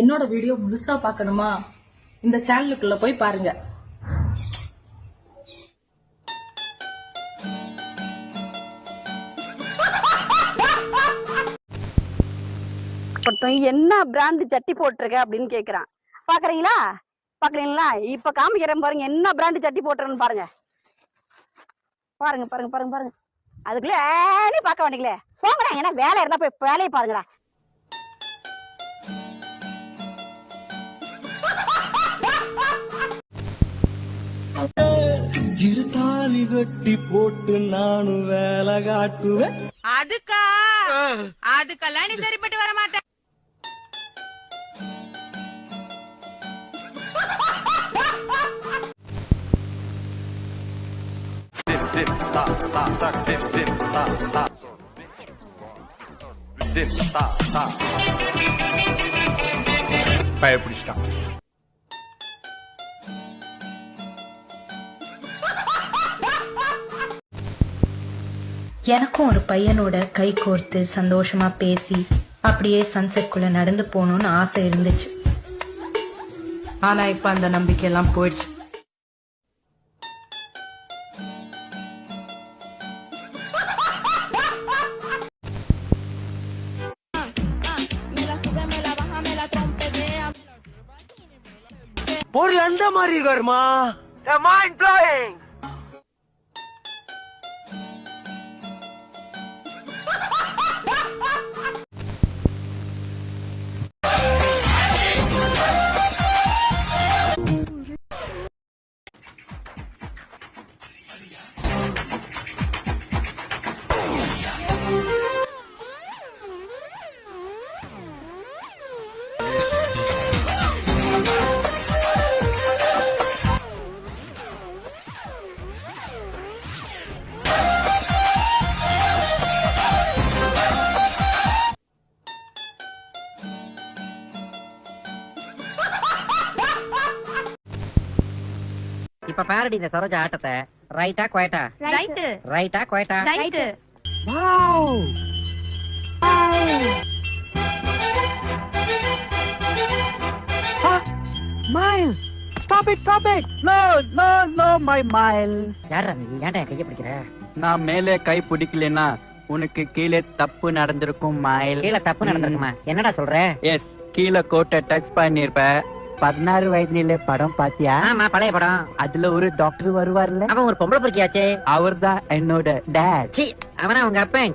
என்னோட வீடியோ முழுசா பார்க்கணுமா? இந்த சேனலுக்குள்ள போய் பாருங்க. ஒருத்தன் என்ன பிராண்ட் சட்டி போட்டிருக்க அப்படின்னு கேக்குறான். பாக்குறீங்களா? பாக்குறீங்களா? இப்ப காமிக்கிறேன் பாருங்க என்ன பிராண்ட் சட்டி போட்டுறேன்னு பாருங்க. பாருங்க பாருங்க பாருங்க பாருங்க. அதுக்குள்ள பார்க்க வேண்டிங்களே போங்கடா ஏன்னா வேலை இருந்தா போய் வேலையை பாருங்கடா. கட்டி போட்டு நானும் வேலை காட்டுவேன். அதுக்கா அதுக்கெல்லாம் நீ சரிப்பட்டு வர மாட்ட. பயப்பிடிச்சிட்டான். எனக்கும் ஒரு பையனோட கை கோர்த்து சந்தோஷமா பேசி அப்படியே சன்செட்குள்ள நடந்து போகணும்னு ஆசை இருந்துச்சு. ஆனா இப்ப அந்த நம்பிக்கை எல்லாம் போயிடுச்சு. பொருள் அந்த மாதிரி இருக்காருமா? இப்ப பாருடி இந்த சரோஜா ஆட்டத்தை. ரைட்டா குவைட்டா ரைட்டு ரைட்டா குவைட்டா right mile stop it stop it no no no my mile யாரா நீ? ஏன்டா கைய பிடிக்கிற? நான் மேலே கை பிடிக்கலனா உனக்கு கீழே தப்பு நடந்திருக்கும் மைல் கீழே தப்பு நடந்திருக்குமா? என்னடா சொல்ற? எஸ் கீழே கோட்டை டச் பண்ணிருப்ப பதினாறு வயதுல படம் பாத்தியா? ஆமா பழைய படம். அதுல ஒரு டாக்டர் வருவார்ல? அவன் ஒரு பொம்பளை பொறுக்கியாச்சே. அவர்தான் என்னோட டேட் அவனா உங்க அப்பன்?